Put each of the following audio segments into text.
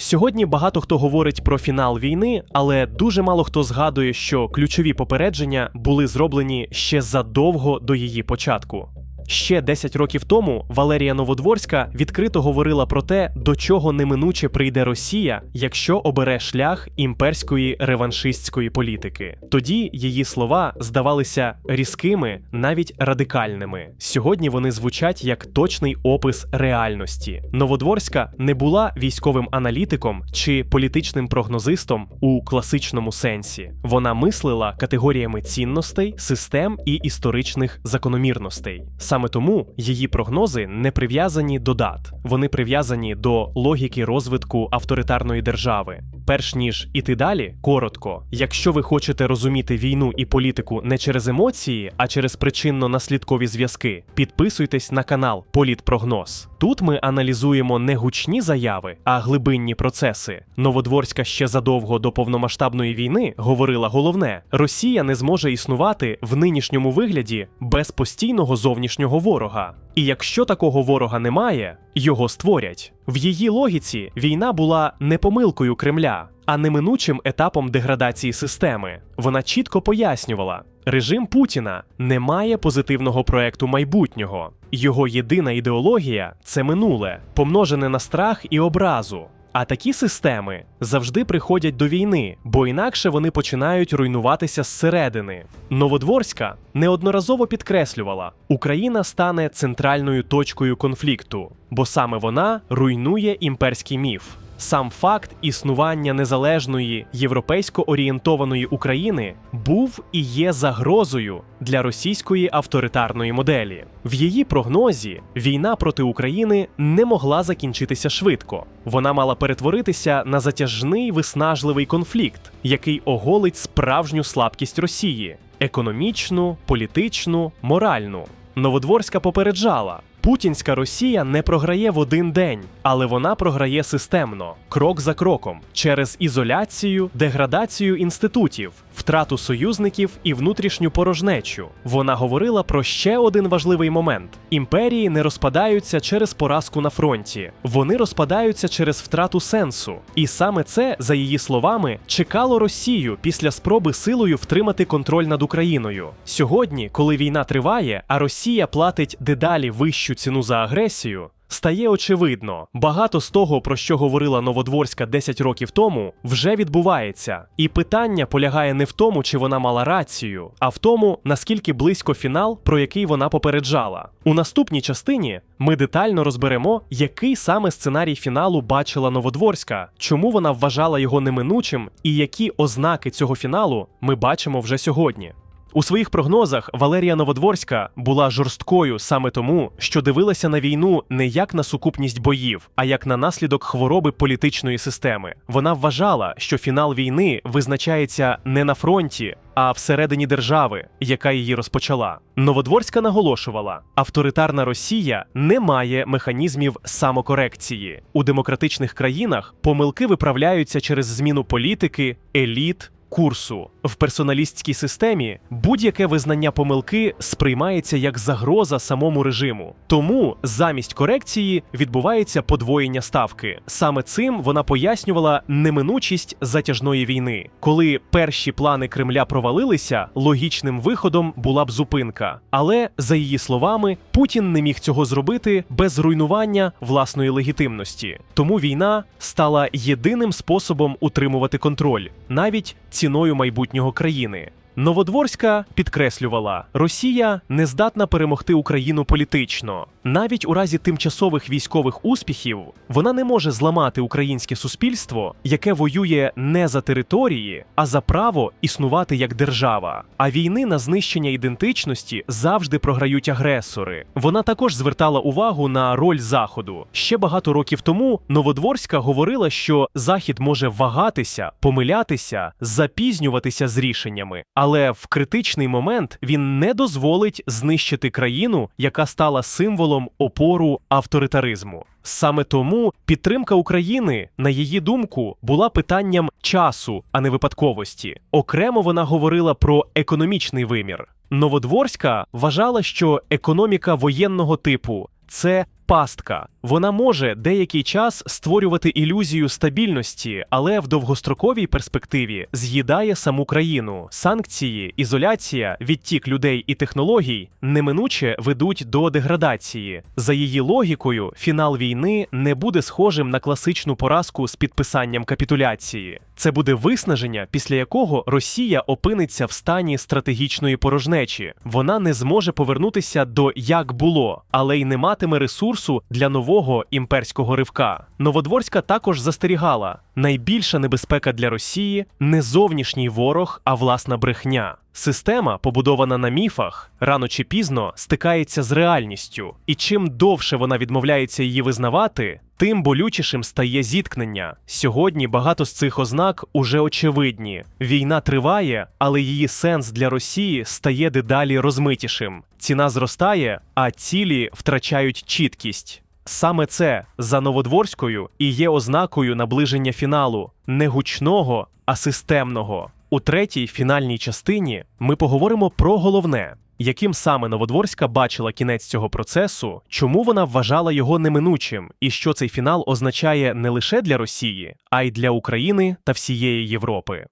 Сьогодні багато хто говорить про фінал війни, але дуже мало хто згадує, що ключові попередження були зроблені ще задовго до її початку. Ще 10 років тому Валерія Новодворська відкрито говорила про те, до чого неминуче прийде Росія, якщо обере шлях імперської реваншистської політики. Тоді її слова здавалися різкими, навіть радикальними. Сьогодні вони звучать як точний опис реальності. Новодворська не була військовим аналітиком чи політичним прогнозистом у класичному сенсі. Вона мислила категоріями цінностей, систем і історичних закономірностей. Саме тому її прогнози не прив'язані до дат, вони прив'язані до логіки розвитку авторитарної держави. Перш ніж іти далі, коротко, якщо ви хочете розуміти війну і політику не через емоції, а через причинно-наслідкові зв'язки, підписуйтесь на канал Політпрогноз. Тут ми аналізуємо не гучні заяви, а глибинні процеси. Новодворська ще задовго до повномасштабної війни говорила головне: Росія не зможе існувати в нинішньому вигляді без постійного зовнішнього ворога. І якщо такого ворога немає, його створять. В її логіці війна була не помилкою Кремля, а неминучим етапом деградації системи. Вона чітко пояснювала. Режим Путіна не має позитивного проекту майбутнього. Його єдина ідеологія це минуле, помножене на страх і образу. А такі системи завжди приходять до війни, бо інакше вони починають руйнуватися зсередини. Новодворська неодноразово підкреслювала, Україна стане центральною точкою конфлікту, бо саме вона руйнує імперський міф. Сам факт існування незалежної європейсько орієнтованої України був і є загрозою для російської авторитарної моделі. В її прогнозі війна проти України не могла закінчитися швидко. Вона мала перетворитися на затяжний виснажливий конфлікт, який оголить справжню слабкість Росії економічну, політичну, моральну. Новодворська попереджала. Путінська Росія не програє в один день, але вона програє системно, крок за кроком, через ізоляцію, деградацію інститутів, втрату союзників і внутрішню порожнечу. Вона говорила про ще один важливий момент: імперії не розпадаються через поразку на фронті, вони розпадаються через втрату сенсу. І саме це, за її словами, чекало Росію після спроби силою втримати контроль над Україною. Сьогодні, коли війна триває, а Росія платить дедалі вищу ціну за агресію. Стає очевидно, багато з того, про що говорила Новодворська 10 років тому, вже відбувається. І питання полягає не в тому, чи вона мала рацію, а в тому, наскільки близько фінал, про який вона попереджала. У наступній частині ми детально розберемо, який саме сценарій фіналу бачила Новодворська, чому вона вважала його неминучим, і які ознаки цього фіналу ми бачимо вже сьогодні. У своїх прогнозах Валерія Новодворська була жорсткою саме тому, що дивилася на війну не як на сукупність боїв, а як на наслідок хвороби політичної системи. Вона вважала, що фінал війни визначається не на фронті, а всередині держави, яка її розпочала. Новодворська наголошувала: авторитарна Росія не має механізмів самокорекції. У демократичних країнах помилки виправляються через зміну політики, еліт. Курсу в персоналістській системі будь-яке визнання помилки сприймається як загроза самому режиму. Тому замість корекції відбувається подвоєння ставки. Саме цим вона пояснювала неминучість затяжної війни. Коли перші плани Кремля провалилися, логічним виходом була б зупинка. Але за її словами, Путін не міг цього зробити без руйнування власної легітимності. Тому війна стала єдиним способом утримувати контроль, навіть ціною майбутнього країни. Новодворська підкреслювала, Росія не здатна перемогти Україну політично. Навіть у разі тимчасових військових успіхів вона не може зламати українське суспільство, яке воює не за території, а за право існувати як держава. А війни на знищення ідентичності завжди програють агресори. Вона також звертала увагу на роль Заходу. Ще багато років тому Новодворська говорила, що Захід може вагатися, помилятися, запізнюватися з рішеннями. Але в критичний момент він не дозволить знищити країну, яка стала символом опору авторитаризму. Саме тому підтримка України, на її думку, була питанням часу, а не випадковості. Окремо вона говорила про економічний вимір. Новодворська вважала, що економіка воєнного типу це пастка, Вона може деякий час створювати ілюзію стабільності, але в довгостроковій перспективі з'їдає саму країну. Санкції, ізоляція, відтік людей і технологій неминуче ведуть до деградації. За її логікою, фінал війни не буде схожим на класичну поразку з підписанням капітуляції. Це буде виснаження, після якого Росія опиниться в стані стратегічної порожнечі. Вона не зможе повернутися до як було, але й не матиме ресурсу для нового імперського ривка. Новодворська також застерігала: найбільша небезпека для Росії не зовнішній ворог, а власна брехня. Система, побудована на міфах, рано чи пізно стикається з реальністю, і чим довше вона відмовляється її визнавати, тим болючішим стає зіткнення. Сьогодні багато з цих ознак уже очевидні. Війна триває, але її сенс для Росії стає дедалі розмитішим. Ціна зростає, а цілі втрачають чіткість. Саме це за Новодворською і є ознакою наближення фіналу не гучного, а системного. У третій фінальній частині ми поговоримо про головне, яким саме Новодворська бачила кінець цього процесу, чому вона вважала його неминучим, і що цей фінал означає не лише для Росії, а й для України та всієї Європи.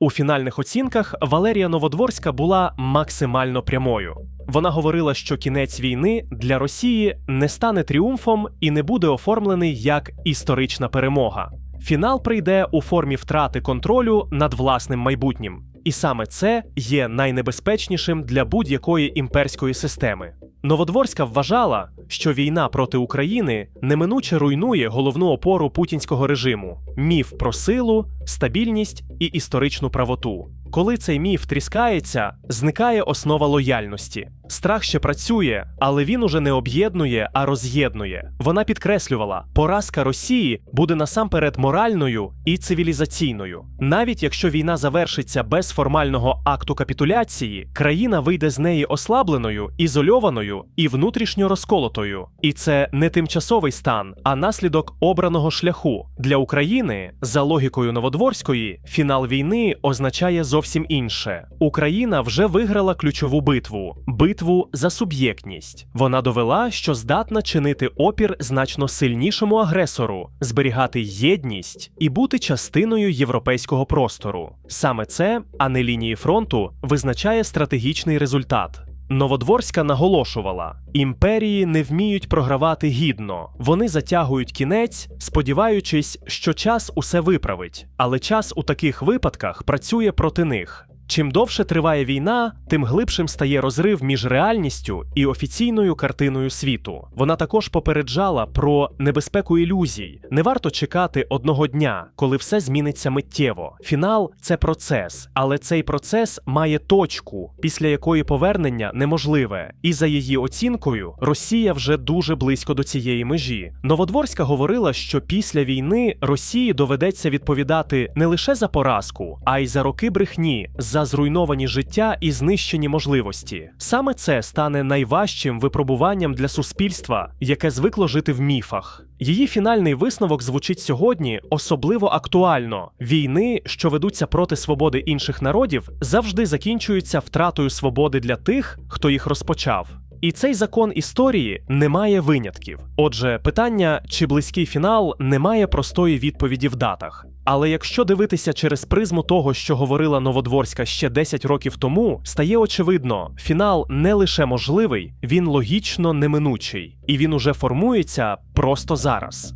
У фінальних оцінках Валерія Новодворська була максимально прямою. Вона говорила, що кінець війни для Росії не стане тріумфом і не буде оформлений як історична перемога. Фінал прийде у формі втрати контролю над власним майбутнім, і саме це є найнебезпечнішим для будь-якої імперської системи. Новодворська вважала, що війна проти України неминуче руйнує головну опору путінського режиму міф про силу, стабільність і історичну правоту. Коли цей міф тріскається, зникає основа лояльності. Страх ще працює, але він уже не об'єднує, а роз'єднує. Вона підкреслювала, поразка Росії буде насамперед моральною і цивілізаційною. Навіть якщо війна завершиться без формального акту капітуляції, країна вийде з неї ослабленою, ізольованою і внутрішньо розколотою. І це не тимчасовий стан, а наслідок обраного шляху для України. За логікою Новодворської, фінал війни означає зовсім інше. Україна вже виграла ключову битву битву за суб'єктність. Вона довела, що здатна чинити опір значно сильнішому агресору, зберігати єдність і бути частиною європейського простору. Саме це, а не лінії фронту, визначає стратегічний результат. Новодворська наголошувала: імперії не вміють програвати гідно. Вони затягують кінець, сподіваючись, що час усе виправить. Але час у таких випадках працює проти них. Чим довше триває війна, тим глибшим стає розрив між реальністю і офіційною картиною світу. Вона також попереджала про небезпеку ілюзій. Не варто чекати одного дня, коли все зміниться миттєво. Фінал це процес, але цей процес має точку, після якої повернення неможливе. І за її оцінкою, Росія вже дуже близько до цієї межі. Новодворська говорила, що після війни Росії доведеться відповідати не лише за поразку, а й за роки брехні. За зруйновані життя і знищені можливості. Саме це стане найважчим випробуванням для суспільства, яке звикло жити в міфах. Її фінальний висновок звучить сьогодні особливо актуально: війни, що ведуться проти свободи інших народів, завжди закінчуються втратою свободи для тих, хто їх розпочав. І цей закон історії не має винятків. Отже, питання, чи близький фінал, не має простої відповіді в датах. Але якщо дивитися через призму того, що говорила Новодворська ще 10 років тому, стає очевидно, фінал не лише можливий, він логічно неминучий, і він уже формується просто зараз.